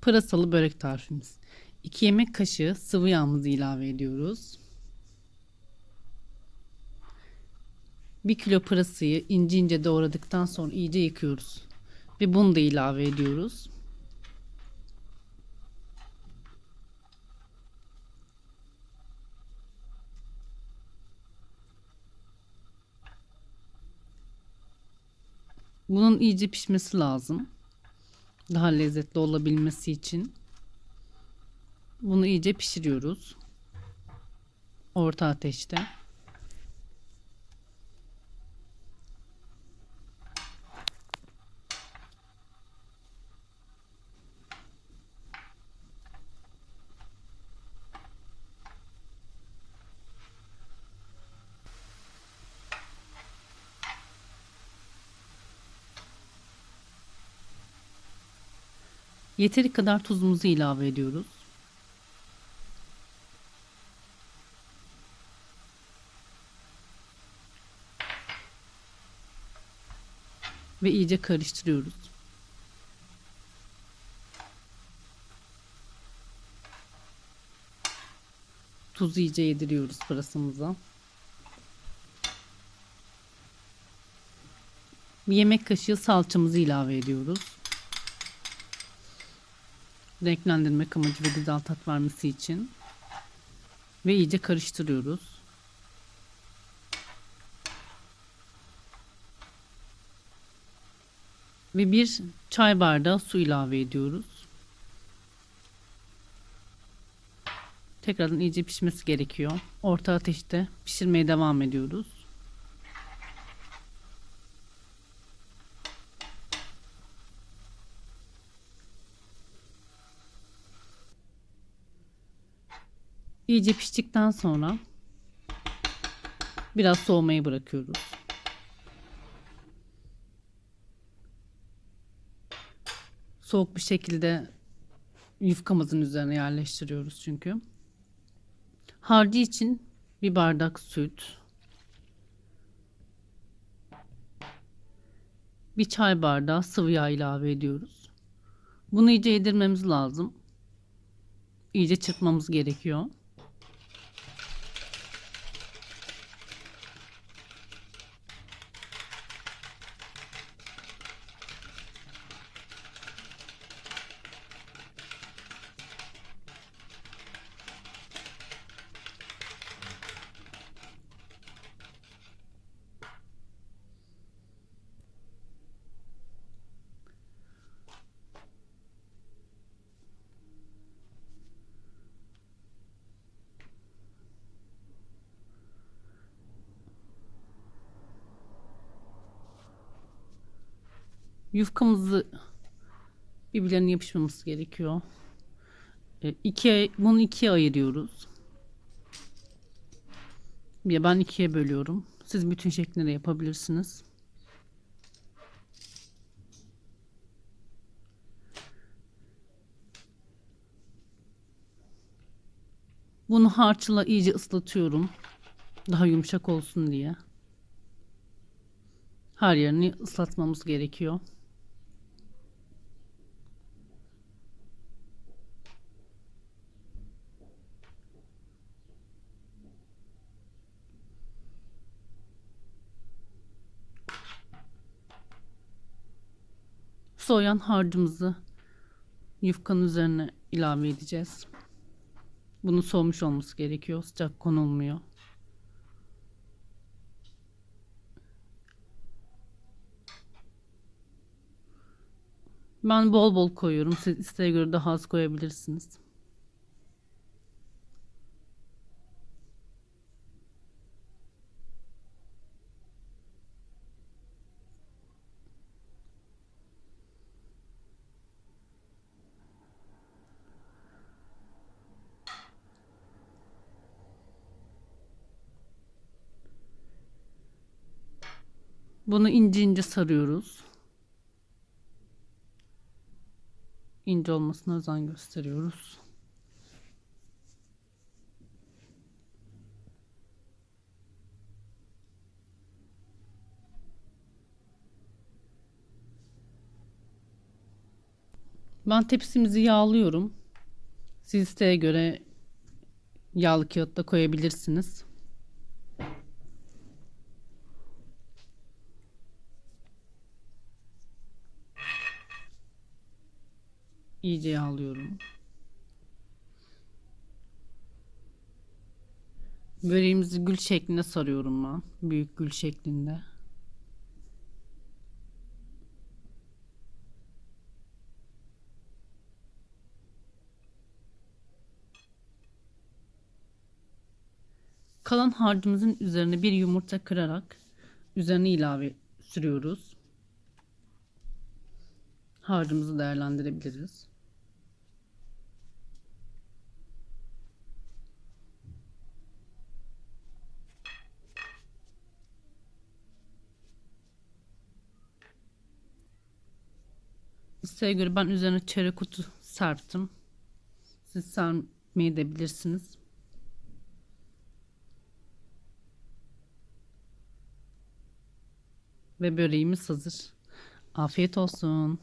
Pırasalı börek tarifimiz. 2 yemek kaşığı sıvı yağımızı ilave ediyoruz. 1 kilo pırasayı ince ince doğradıktan sonra iyice yıkıyoruz. Ve bunu da ilave ediyoruz. Bunun iyice pişmesi lazım. Daha lezzetli olabilmesi için. Bunu iyice pişiriyoruz. Orta ateşte. Yeteri kadar tuzumuzu ilave ediyoruz. Ve iyice karıştırıyoruz. Tuzu iyice yediriyoruz pırasamıza. Bir yemek kaşığı salçamızı ilave ediyoruz renklendirmek amacı ve güzel tat vermesi için ve iyice karıştırıyoruz. Ve bir çay bardağı su ilave ediyoruz. Tekrardan iyice pişmesi gerekiyor. Orta ateşte pişirmeye devam ediyoruz. İyice piştikten sonra biraz soğumayı bırakıyoruz. Soğuk bir şekilde yufkamızın üzerine yerleştiriyoruz çünkü. Harcı için bir bardak süt, bir çay bardağı sıvı yağ ilave ediyoruz. Bunu iyice yedirmemiz lazım. İyice çırpmamız gerekiyor. Yufkamızı birbirlerine yapışmaması gerekiyor. E, bunu ikiye ayırıyoruz. Ya ben ikiye bölüyorum. Siz bütün şeklinde yapabilirsiniz. Bunu harçla iyice ıslatıyorum. Daha yumuşak olsun diye. Her yerini ıslatmamız gerekiyor. Soğuyan harcımızı yufkanın üzerine ilave edeceğiz. Bunun soğumuş olması gerekiyor. Sıcak konulmuyor. Ben bol bol koyuyorum. Siz isteğe göre daha az koyabilirsiniz. Bunu ince ince sarıyoruz. İnce olmasına özen gösteriyoruz. Ben tepsimizi yağlıyorum. Siz isteğe göre yağlı kağıtta koyabilirsiniz. İyice yağlıyorum. Böreğimizi gül şeklinde sarıyorum ben. Büyük gül şeklinde. Kalan harcımızın üzerine bir yumurta kırarak üzerine ilave sürüyoruz. Harcımızı değerlendirebiliriz. İsteğe göre ben üzerine çörek kutu serptim. Siz sermeyi de bilirsiniz. Ve böreğimiz hazır. Afiyet olsun.